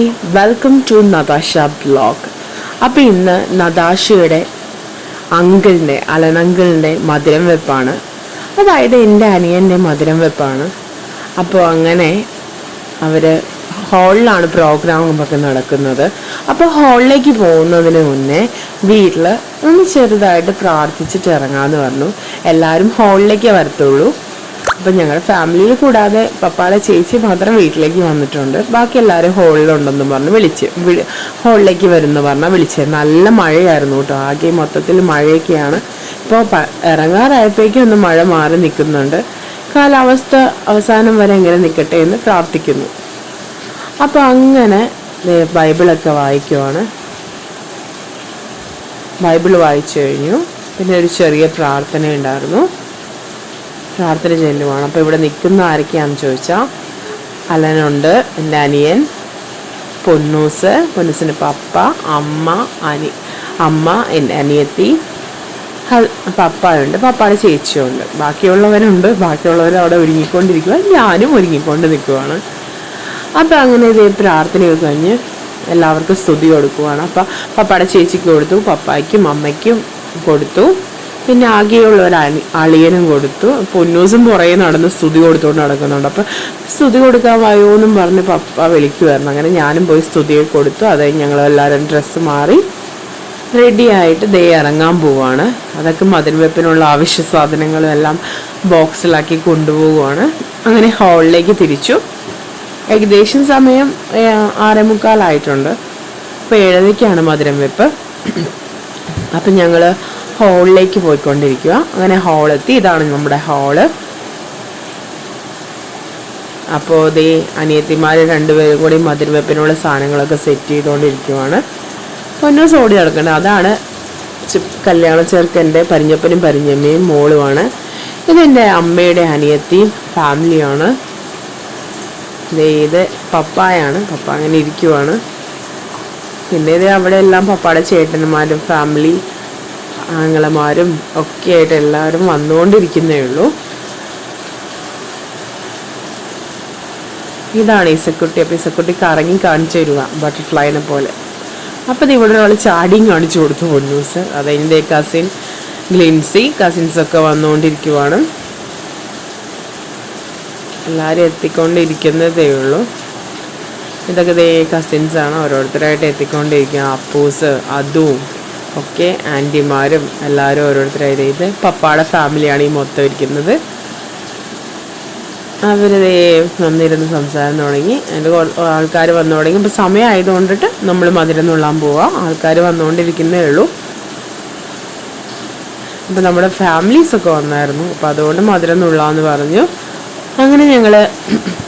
Hi welcome to Natasha blog അപ്പോൾ ഇന്ന് നതാഷയുടെ അങ്കിളിന്റെ അലനങ്കിളിന്റെ മധുരം വെപ്പാണ്. അതായത് എന്റെ അനിയന്റെ മധുരം വെപ്പാണ്. അപ്പോൾ അങ്ങനെ അവർ ഹാളിലാണ് പ്രോഗ്രാം ഒക്കെ നടക്കുന്നത്. അപ്പോൾ ഹാളിലേക്ക് പോകുന്നതിന് മുന്നേ വീട്ടിൽ ഒന്ന് ചെറുതായിട്ട് പ്രാർത്ഥിച്ചിട്ട് ഇറങ്ങാമെന്ന് പറഞ്ഞു. എല്ലാവരും ഹാളിലേക്ക് വരത്തുള്ളൂ. അപ്പം ഞങ്ങളുടെ ഫാമിലിയിൽ കൂടാതെ പപ്പാടെ ചേച്ചി മാത്രം വീട്ടിലേക്ക് വന്നിട്ടുണ്ട്. ബാക്കി എല്ലാവരും ഹോളിലുണ്ടെന്ന് പറഞ്ഞ് വിളിച്ച് വിളി ഹോളിലേക്ക് വരുമെന്ന് പറഞ്ഞാൽ വിളിച്ചത് നല്ല മഴയായിരുന്നു കേട്ടോ. ആകെ മൊത്തത്തിൽ മഴയൊക്കെയാണ്. ഇപ്പോൾ ഇറങ്ങാറായപ്പോഴേക്കും ഒന്ന് മഴ മാറി നിൽക്കുന്നുണ്ട്. കാലാവസ്ഥ അവസാനം വരെ എങ്ങനെ നിൽക്കട്ടെ എന്ന് പ്രാർത്ഥിക്കുന്നു. അപ്പോൾ അങ്ങനെ ബൈബിളൊക്കെ വായിക്കുവാണ്. ബൈബിൾ വായിച്ചു കഴിഞ്ഞു. പിന്നെ ഒരു ചെറിയ പ്രാർത്ഥന ഉണ്ടായിരുന്നു. പ്രാർത്ഥന ചെല്ലുവാണ് അപ്പോൾ ഇവിടെ നിൽക്കുന്ന ആരൊക്കെയാണെന്ന് ചോദിച്ചാൽ അലനുണ്ട് എന്റെ അനിയൻ പൊന്നൂസ് പൊന്നൂസിന്റെ പപ്പ അമ്മ അനി അമ്മ എന്റെ അനിയത്തി പപ്പായുണ്ട് പപ്പായുടെ ചേച്ചിയുണ്ട്. ബാക്കിയുള്ളവരുണ്ട് ബാക്കിയുള്ളവർ അവിടെ ഒരുങ്ങിക്കൊണ്ടിരിക്കുക ഞാനും ഒരുങ്ങിക്കൊണ്ട് നിൽക്കുവാണ്. അപ്പം അങ്ങനെ ഇതേ പ്രാർത്ഥനയൊക്കെ കഴിഞ്ഞ് എല്ലാവർക്കും സ്തുതി കൊടുക്കുവാണ്. അപ്പം പപ്പയുടെ ചേച്ചിക്ക് കൊടുത്തു പപ്പായ്ക്കും അമ്മയ്ക്കും കൊടുത്തു. പിന്നെ ആകെയുള്ള ഒരു അളിയനും കൊടുത്തു. പൊന്നൂസും പുറകെ നടന്ന് സ്തുതി കൊടുത്തുകൊണ്ട് നടക്കുന്നുണ്ട്. അപ്പം സ്തുതി കൊടുക്കാൻ വയോ എന്നും പറഞ്ഞ് പപ്പ വിളിക്കുമായിരുന്നു അങ്ങനെ ഞാനും പോയി സ്തുതിയെ കൊടുത്തു. അത് കഴിഞ്ഞ് ഞങ്ങൾ എല്ലാവരും ഡ്രസ്സ് മാറി റെഡി ആയിട്ട് ദേ ഇറങ്ങാൻ പോവാണ്. അതൊക്കെ മതിൽവെപ്പിനുള്ള ആവശ്യ സാധനങ്ങളും എല്ലാം ബോക്സിലാക്കി കൊണ്ടുപോവുകയാണ് അങ്ങനെ ഹാളിലേക്ക് തിരിച്ചു. ഏകദേശം സമയം ആറേമുക്കാലായിട്ടുണ്ട് ആറേ മുക്കാലായിട്ടുണ്ട്. അപ്പോൾ ഏഴരയ്ക്കാണ് മധുരം വെപ്പ്. അപ്പം ഞങ്ങൾ ഹാളിലേക്ക് പോയിക്കൊണ്ടിരിക്കുക. അങ്ങനെ ഹോളെത്തി ഇതാണ് നമ്മുടെ ഹോൾ അപ്പോൾ ദേ അനിയത്തിമാർ രണ്ടുപേരും കൂടി മധുരവെപ്പിനുള്ള സാധനങ്ങളൊക്കെ സെറ്റ് ചെയ്തുകൊണ്ടിരിക്കുവാണ് പൊന്നൂസ് ഓടി നടക്കേണ്ടത് അതാണ് കല്യാണ ചെറുക്കന്റെ പരിഞ്ഞപ്പനും പരിഞ്ഞമ്മയും മോളുമാണ്. ഇതെന്റെ അമ്മയുടെ അനിയത്തിയും ഫാമിലിയാണ്. ഇത് പപ്പായാണ്. പപ്പ അങ്ങനെ ഇരിക്കുവാണ്. പിന്നെ ഇത് അവിടെ എല്ലാം പപ്പായുടെ ചേട്ടന്മാരും ഫാമിലി ആങ്ങളമാരും ഒക്കെയായിട്ട് എല്ലാവരും വന്നുകൊണ്ടിരിക്കുന്നേ ഉള്ളൂ ഇതാണ് ഈസക്കുട്ടി അപ്പോൾ ഈസക്കുട്ടി കറങ്ങി കാണിച്ചു തരുക ബട്ടർഫ്ലൈനെ പോലെ. അപ്പോൾ ഇത് ഇവിടെ ഒരാൾ ചാടിയും കാണിച്ചു കൊടുത്തു പൊന്നൂസ്. അതെന്റെ കസിൻ ഗ്ലിൻസി. കസിൻസൊക്കെ വന്നുകൊണ്ടിരിക്കുവാണ്. എല്ലാവരും എത്തിക്കൊണ്ടിരിക്കുന്നതേ ഉള്ളൂ. ഇതൊക്കെ ദേ കസിൻസാണ് ഓരോരുത്തരായിട്ട് എത്തിക്കൊണ്ടിരിക്കുക. അപ്പൂസ് അതും ഒക്കെ ആന്റിമാരും എല്ലാവരും ഓരോരുത്തരായത് ഇത് പപ്പാടെ ഫാമിലിയാണ് ഈ മൊത്തം ഇരിക്കുന്നത്. അവർ വന്നിരുന്ന് സംസാരം തുടങ്ങി. അതിന്റെ ആൾക്കാർ വന്നു തുടങ്ങി. ഇപ്പം സമയമായതുകൊണ്ടിട്ട് നമ്മൾ മധുരം നുള്ളാൻ പോവാം. ആൾക്കാർ വന്നുകൊണ്ടിരിക്കുന്നേ ഉള്ളൂ. അപ്പം നമ്മുടെ ഫാമിലീസൊക്കെ വന്നായിരുന്നു. അപ്പോൾ അതുകൊണ്ട് മധുരം നുള്ളാന്ന് പറഞ്ഞു. അങ്ങനെ ഞങ്ങൾ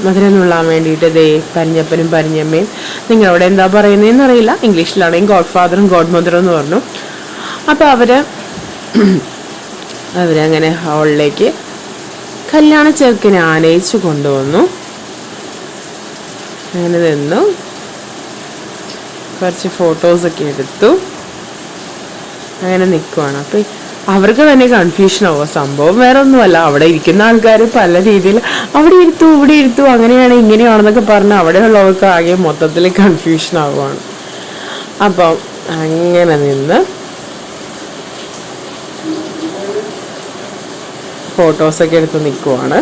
മധുരം നുള്ളാൻ വേണ്ടിയിട്ട് ദേ പരിഞ്ഞപ്പനും പരിഞ്ഞമ്മയും നിങ്ങളവിടെ എന്താ പറയുന്നതെന്ന് അറിയില്ല. ഇംഗ്ലീഷിലാണെങ്കിൽ ഗോഡ് ഫാദറും ഗോഡ് മദറും എന്ന് പറഞ്ഞു. അപ്പോൾ അവർ അവരങ്ങനെ ഹാളിലേക്ക് കല്യാണ ചെറുക്കിനെ ആനയിച്ചു കൊണ്ടുവന്നു. അങ്ങനെ നിന്നു. കുറച്ച് ഫോട്ടോസൊക്കെ എടുത്തു. അങ്ങനെ നിൽക്കുവാണ് അപ്പം അവർക്ക് തന്നെ കൺഫ്യൂഷൻ ആവുക സംഭവം വേറെ ഒന്നുമല്ല അവിടെ ഇരിക്കുന്ന ആൾക്കാർ പല രീതിയിൽ അവിടെ ഇരുത്തു ഇവിടെ ഇരുത്തു അങ്ങനെയാണ് ഇങ്ങനെയാണെന്നൊക്കെ പറഞ്ഞ് അവിടെയുള്ളവർക്ക് ആകെ മൊത്തത്തിൽ കൺഫ്യൂഷൻ ആവുകയാണ്. അപ്പം അങ്ങനെ നിന്ന് ഫോട്ടോസൊക്കെ എടുത്ത് നിൽക്കുവാണ്.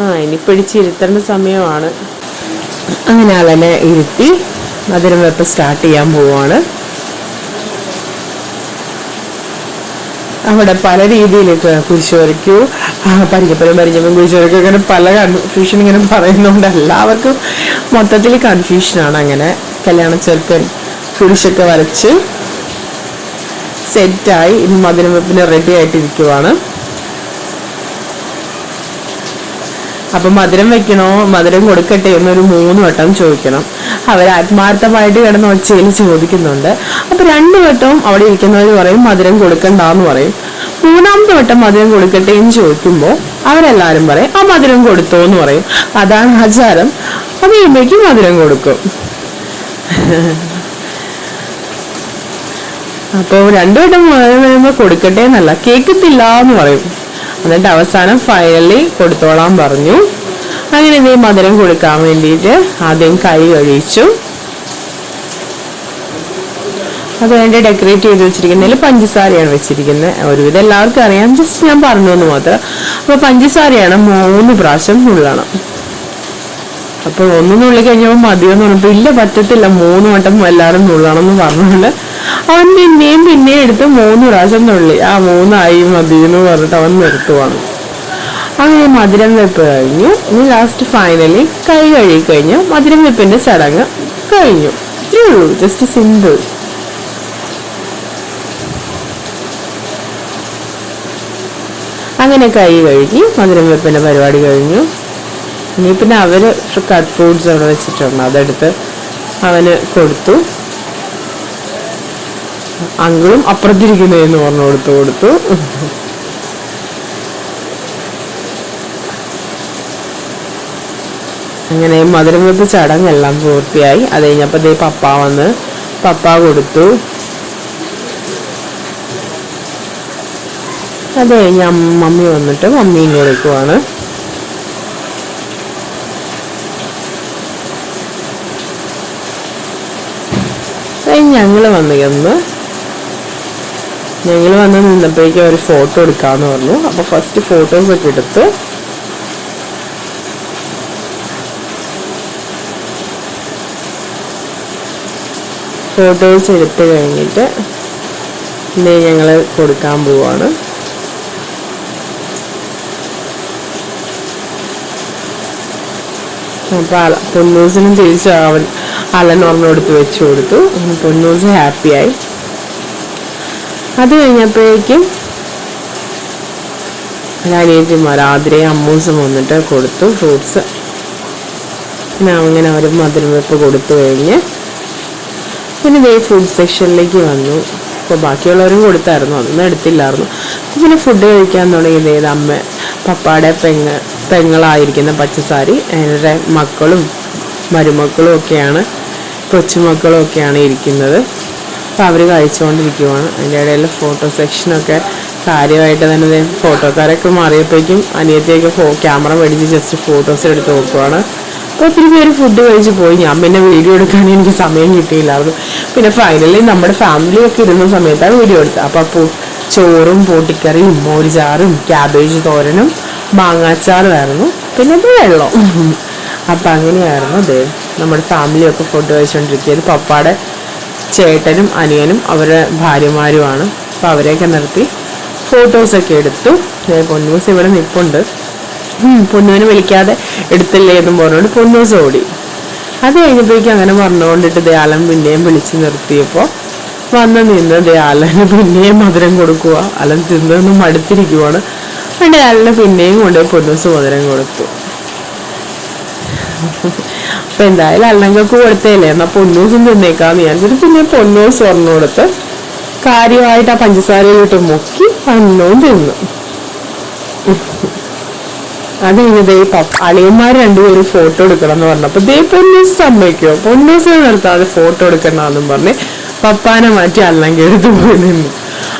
ആ ഇനി പിടിച്ചിരുത്തേണ്ട സമയമാണ്. അങ്ങനെ അലനെ ഇരുത്തി മധുരം വെപ്പ് സ്റ്റാർട്ട് ചെയ്യാൻ പോവാണ്. അവിടെ പല രീതിയിൽ കുരിശ് വരയ്ക്കൂ കുരിശ് വരയ്ക്കൂ അങ്ങനെ പല കൺഫ്യൂഷൻ ഇങ്ങനെ പറയുന്നുണ്ട് എല്ലാവർക്കും മൊത്തത്തിൽ കൺഫ്യൂഷനാണ് അങ്ങനെ. കല്യാണ ചെറുക്കൻ കുരിശൊക്കെ വരച്ച് സെറ്റായി മധുരം വെപ്പിന് റെഡി ആയിട്ടിരിക്കുവാണ്. അപ്പൊ മധുരം വെക്കണോ? മധുരം കൊടുക്കട്ടെ എന്നൊരു മൂന്ന് വട്ടം ചോദിക്കണം. അവർ ആത്മാർത്ഥമായിട്ട് കിടന്ന് ഒച്ചയിൽ ചോദിക്കുന്നുണ്ട്. അപ്പൊ രണ്ടു വട്ടവും അവിടെ ഇരിക്കുന്നവർ പറയും മധുരം കൊടുക്കണ്ടെന്ന് പറയും. മൂന്നാമത്തെ വട്ടം മധുരം കൊടുക്കട്ടെ എന്ന് ചോദിക്കുമ്പോൾ അവരെല്ലാരും പറയും ആ മധുരം കൊടുത്തോ എന്ന് പറയും. അതാണ് ആചാരം. അത് കഴിയുമ്പോഴേക്കും മധുരം കൊടുക്കും. അപ്പോൾ രണ്ടു വട്ടം മധുരം വരുമ്പോൾ കൊടുക്കട്ടെ എന്നല്ല കേൾക്കത്തില്ല എന്ന് പറയും. എന്നിട്ട് അവസാനം ഫൈനലി കൊടുത്തോളാൻ പറഞ്ഞു. അങ്ങനെ ഇതേ മധുരം കൊടുക്കാൻ വേണ്ടിയിട്ട് ആദ്യം കൈ കഴിച്ചു അത് വേണ്ടി ഡെക്കറേറ്റ് ചെയ്ത് വെച്ചിരിക്കുന്നതിൽ പഞ്ചസാരയാണ് വെച്ചിരിക്കുന്നത്. ഒരുവിധം എല്ലാവർക്കും അറിയാം. ജസ്റ്റ് ഞാൻ പറഞ്ഞു എന്ന് മാത്രം അപ്പോൾ പഞ്ചസാരയാണ് മൂന്ന് പ്രാവശ്യം നുള്ളണം. അപ്പോൾ ഒന്ന് നുള്ളി കഴിഞ്ഞപ്പോൾ മതിയെന്ന് പറഞ്ഞപ്പോ ഇല്ല പറ്റത്തില്ല. മൂന്ന് വട്ടം എല്ലാവരും നുള്ളണം എന്ന് പറഞ്ഞുകൊണ്ട് അവൻ പിന്നെയും പിന്നെയും എടുത്ത് മൂന്ന് പ്രാവശ്യം നുള്ളി ആ മൂന്നായി മതി എന്ന് പറഞ്ഞിട്ട് അവൻ നിർത്തുവാണ്. അങ്ങനെ മധുരം വെപ്പ് കഴിഞ്ഞു. ഇനി ലാസ്റ്റ് ഫൈനലി കൈ കഴുകി കഴിഞ്ഞു മധുരം വെപ്പിന്റെ ചടങ്ങ് കഴിഞ്ഞു. ഇത്രയുള്ളൂ ജസ്റ്റ് സിമ്പിൾ അങ്ങനെ കൈ കഴുകി മധുരം വെപ്പിന്റെ പരിപാടി കഴിഞ്ഞു. ഇനി പിന്നെ അവർ കട്ട് ഫ്രൂട്ട്സ് അവിടെ വെച്ചിട്ടുണ്ട്. അതെടുത്ത് അവന് കൊടുത്തു. അങ്കിളും അപ്പുറത്തിരിക്കുന്നതെന്ന് പറഞ്ഞു കൊടുത്തു കൊടുത്തു. അങ്ങനെ മധുരം വെപ്പ് ചടങ്ങെല്ലാം പൂർത്തിയായി. അത് കഴിഞ്ഞപ്പോൾ ദേ പപ്പ വന്ന് പപ്പ കൊടുത്തു. അത് കഴിഞ്ഞ് മമ്മി വന്നിട്ട് മമ്മിയും കൊടുക്കുവാണ് ഞങ്ങൾ വന്നു ഞങ്ങൾ വന്ന് നിന്നപ്പോഴേക്കും അവർ ഫോട്ടോ എടുക്കാന്ന് പറഞ്ഞു. അപ്പൊ ഫസ്റ്റ് ഫോട്ടോസ് ഒക്കെ എടുത്ത് ഫോട്ടോസ് എടുത്ത് കഴിഞ്ഞിട്ട് ഇനി ഞങ്ങൾ കൊടുക്കാൻ പോവാണ്. അപ്പൊ അല- പൊന്നൂസിനും തിരിച്ച് അവൻ അലൻ ഒരെണ്ണം എടുത്ത് വെച്ചു കൊടുത്തു. പൊന്നൂസ് ഹാപ്പിയായി അത് കഴിഞ്ഞപ്പോഴേക്കും അനിയത്തിമാർ ആതിരയും അമ്മൂസും വന്നിട്ട് കൊടുത്തു ഫ്രൂട്ട്സ്. പിന്നെ അങ്ങനെ അവർ മധുരം വെപ്പ് കൊടുത്തു കഴിഞ്ഞ് പിന്നെ ദേ ഫുഡ് സെക്ഷനിലേക്ക് വന്നു. അപ്പോൾ ബാക്കിയുള്ളവരും കൊടുത്തായിരുന്നു അതൊന്നും എടുത്തില്ലായിരുന്നു. പിന്നെ ഫുഡ് കഴിക്കാൻ തുടങ്ങിയത് ഏത് അമ്മ പപ്പാടെ പെങ്ങ പെങ്ങളായിരിക്കുന്ന പച്ചസാരി എന്റെ മക്കളും മരുമക്കളും ഒക്കെയാണ് കൊച്ചുമക്കളും ഒക്കെയാണ് ഇരിക്കുന്നത്. അപ്പോൾ അവർ കഴിച്ചുകൊണ്ടിരിക്കുവാണ് അതിന്റെ ഇടയിൽ ഫോട്ടോ സെക്ഷനൊക്കെ കാര്യമായിട്ട് തന്നെ ഫോട്ടോക്കാരൊക്കെ മാറിയപ്പോഴേക്കും അനിയത്തിയൊക്കെ ഫോ ക്യാമറ മേടിച്ച് ജസ്റ്റ് ഫോട്ടോസ് എടുത്ത് നോക്കുവാണ്. അപ്പോൾ ഒത്തിരി പേര് ഫുഡ് കഴിച്ച് പോയി. ഞാൻ പിന്നെ വീഡിയോ എടുക്കാൻ എനിക്ക് സമയം കിട്ടിയില്ലായിരുന്നു പിന്നെ ഫൈനലി നമ്മുടെ ഫാമിലിയൊക്കെ ഇരുന്ന സമയത്താണ് വീഡിയോ എടുത്തത്. അപ്പോൾ അപ്പോൾ ചോറും പൊട്ടിക്കറിയും മോരിചാറും ക്യാബേജ് തോരനും മാങ്ങാച്ചാറുമായിരുന്നു. പിന്നെ വെള്ളം. അപ്പം അങ്ങനെയായിരുന്നു അതെ നമ്മുടെ ഫാമിലിയൊക്കെ ഫുഡ് കഴിച്ചുകൊണ്ടിരിക്കുന്നത് പപ്പാടെ ചേട്ടനും അനിയനും അവരുടെ ഭാര്യമാരുമാണ്. അപ്പോൾ അവരെയൊക്കെ നിർത്തി ഫോട്ടോസൊക്കെ എടുത്തു. പൊന്നൂസ് ഇവിടെ നിൽപ്പുണ്ട് പൊന്നുവിന് വിളിക്കാതെ എടുത്തില്ലേ എന്നും പറഞ്ഞുകൊണ്ട് പൊന്നൂസ് ഓടി. അത് കഴിഞ്ഞപ്പോഴേക്കും അങ്ങനെ പറഞ്ഞുകൊണ്ടിട്ട് ദയാലൻ പിന്നെയും വിളിച്ച് നിർത്തിയപ്പോൾ വന്ന് നിന്ന് ദയാലന് പിന്നെയും മധുരം കൊടുക്കുക അലൻ തിന്നൊന്നും മടുത്തിരിക്കുവാണ്. അതുകൊണ്ട് അയാളിന് പിന്നെയും കൊണ്ടുപോയി പൊന്നൂസ് മധുരം കൊടുത്തു. അപ്പൊ എന്തായാലും അല്ലങ്ങൾക്ക് കൊടുത്തേലേ എന്നാ പൊന്നൂസും തിന്നേക്കാന്ന് വിചാരിച്ചിട്ട് പിന്നെ പൊന്നൂസ് സ്വർണം കൊടുത്ത് കാര്യമായിട്ട് ആ പഞ്ചസാരയിലിട്ട് മുക്കി അന്നവും തിന്നു. അത് ഈ പപ്പ അളിയന്മാർ രണ്ടുപേരും ഫോട്ടോ എടുക്കണം എന്ന് പറഞ്ഞപ്പോ ദേ പൊന്നൂസ് സമ്മതിക്കോ? പൊന്നൂസിനെ നിർത്താതെ ഫോട്ടോ എടുക്കണമെന്നും പറഞ്ഞ് പപ്പാനെ മാറ്റി അല്ലെങ്കിൽ എടുത്ത് പോയി നിന്നു.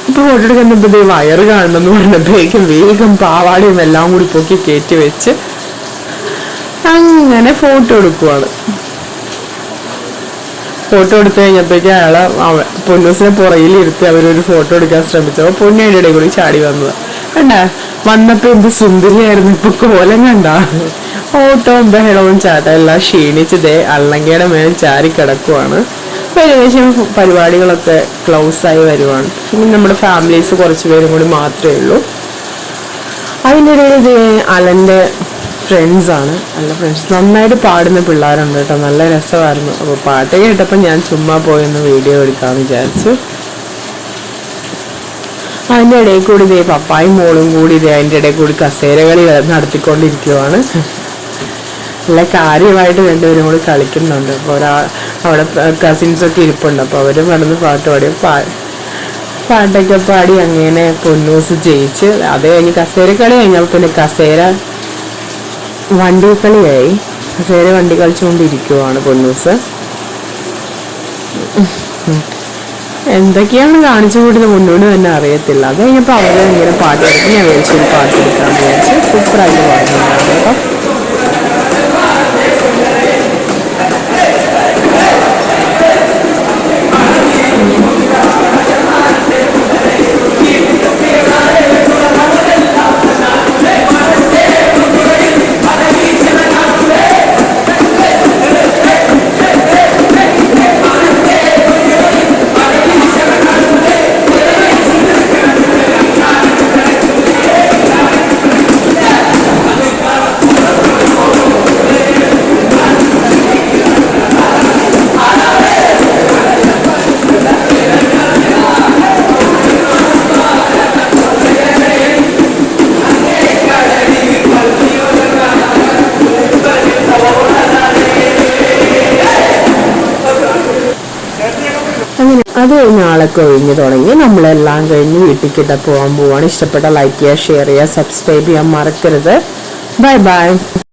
അപ്പൊ ഫോട്ടോ എടുക്കുന്നപ്പോ ദേ വയറ് കാണണമെന്ന് പറഞ്ഞപ്പോഴേക്കും വേഗം പാവാടയും എല്ലാം കൂടി പൊക്കി കയറ്റി വെച്ച് അങ്ങനെ ഫോട്ടോ എടുക്കുവാണ്. ഫോട്ടോ എടുത്തു കഴിഞ്ഞപ്പോഴേക്കും അയാളെ പൊന്നൂസിനെ ഇരുത്തി അവരൊരു ഫോട്ടോ എടുക്കാൻ ശ്രമിച്ചപ്പോൾ പൊന്നിയുടെ ഇടയിൽ കൂടി ചാടി വന്നത്. കണ്ട? വന്നപ്പോൾ എന്ത് സുന്ദരിയായിരുന്നു ഇപ്പൊ കോലം കണ്ട? ഓട്ടവും ബഹളവും ചാട്ടം എല്ലാം ക്ഷീണിച്ചതേ അള്ളങ്കയുടെ മേൽ ചാരി കിടക്കുവാണ്. ഏകദേശം പരിപാടികളൊക്കെ ക്ലോസ് ആയി വരുവാണ്. പിന്നെ നമ്മുടെ ഫാമിലീസ് കുറച്ച് പേരും കൂടി മാത്രമേ ഉള്ളൂ. അതിന്റെ ഇടയിൽ ഇത് അലന്റെ ഫ്രണ്ട്സ് ആണ്. നല്ല ഫ്രണ്ട്സ് നന്നായിട്ട് പാടുന്ന പിള്ളേരുണ്ട് കേട്ടോ. നല്ല രസമായിരുന്നു. അപ്പോൾ പാട്ട് കേട്ടപ്പോൾ ഞാൻ ചുമ്മാ പോയൊന്ന് വീഡിയോ എടുക്കാമെന്ന് വിചാരിച്ചു. അതിന്റെ ഇടയിൽ കൂടി ഇതേ പപ്പായും മോളും കൂടി ഇതേ അതിന്റെ ഇടയിൽ കൂടി കസേരകളി നടത്തിക്കൊണ്ടിരിക്കുവാണ്. നല്ല കാര്യമായിട്ട് രണ്ടുപേരും കൂടി കളിക്കുന്നുണ്ട്. അപ്പോൾ ഒരാ അവിടെ കസിൻസൊക്കെ ഇരിപ്പുണ്ട്. അപ്പോൾ അവർ നടന്ന് പാട്ട് പാടി. പാ പാട്ടൊക്കെ പാടി അങ്ങനെ പൊന്നൂസ് ജയിച്ച്. അത് കഴിഞ്ഞ് കസേര കളി കഴിഞ്ഞപ്പോൾ പിന്നെ കസേര വണ്ടി കളിയായി പക്ഷേ വണ്ടി കളിച്ചുകൊണ്ടിരിക്കുവാണ് പൊന്നൂസ്. എന്തൊക്കെയാണ് കാണിച്ചു കൂട്ടുന്നത് മുന്നോട്ട് തന്നെ അറിയത്തില്ല. അത് കഴിഞ്ഞപ്പോൾ അവരെ ഇങ്ങനെ പാട്ട് ഞാൻ വിളിച്ചൊരു പാട്ട് എടുക്കാമെന്ന് വിചാരിച്ചു സൂപ്പറായിട്ട് പാടുന്നുണ്ടായിരുന്നു കേട്ടോ. അത് കഴിഞ്ഞ് ആളൊക്കെ ഒഴിഞ്ഞു തുടങ്ങി. നമ്മളെല്ലാം കഴിഞ്ഞ് വീട്ടിൽ പോകാൻ പോവാണ്. ഇഷ്ടപ്പെട്ട ലൈക്ക് ചെയ്യുക ഷെയർ ചെയ്യുക സബ്സ്ക്രൈബ് ചെയ്യാൻ മറക്കരുത്. Bye bye